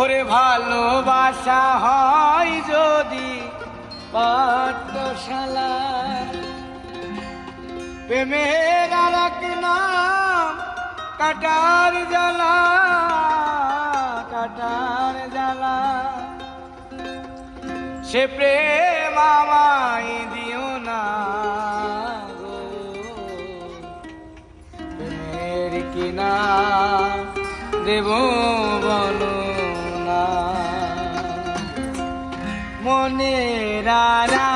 ওরে ভালোবাসা হয় যদি পাঠশালায়। প্রেমের আর এক নাম, কাটার জ্বালা কাটার জ্বালা। সে প্রেম আমায় দিও না প্রেমের কিনা দেব रारा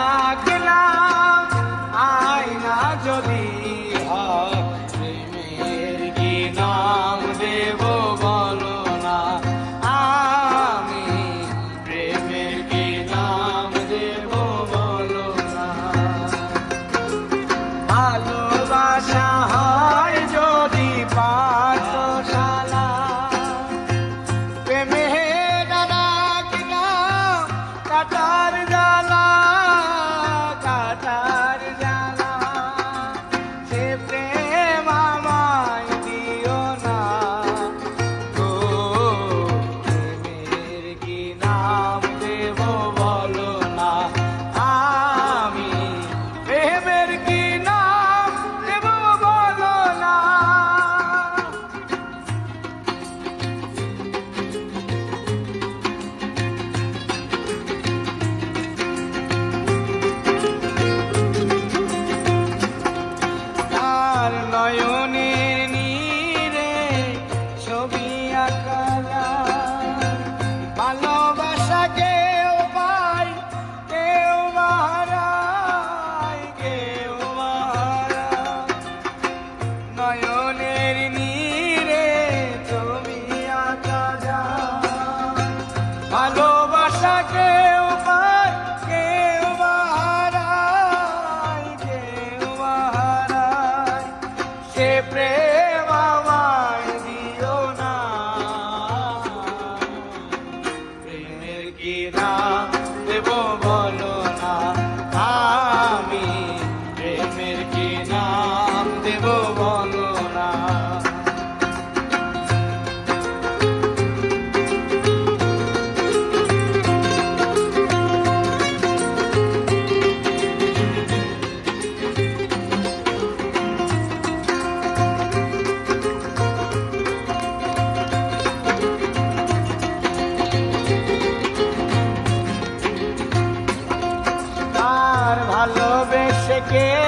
প্রেম আমায় দিও না। প্রেমের কি না দেব বলো yeah.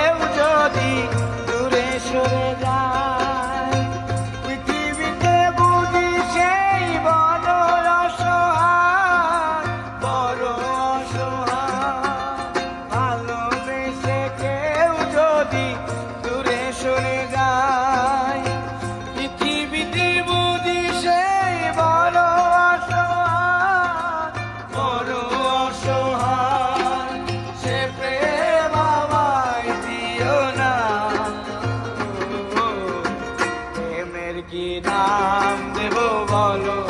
কি নাম দেব বলো?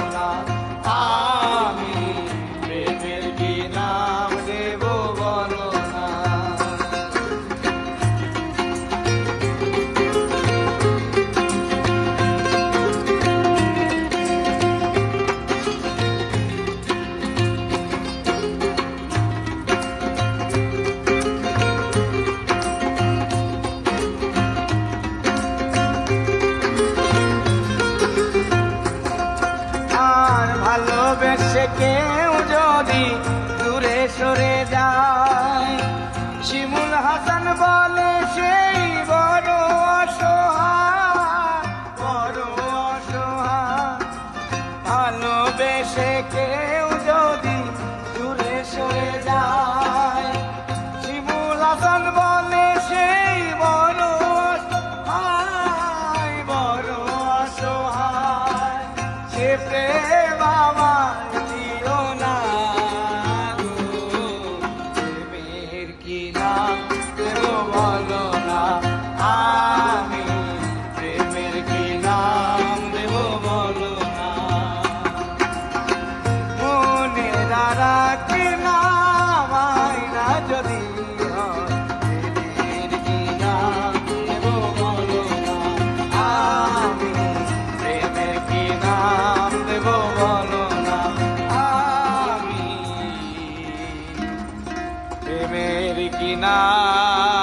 কেউ যদি দূরে সরে যায়, শিমুল হাসান বলে সেই বড় আয় বড় অসহায় সে প্রেম বাবা দিও না কি নাম বলো मेरी किनार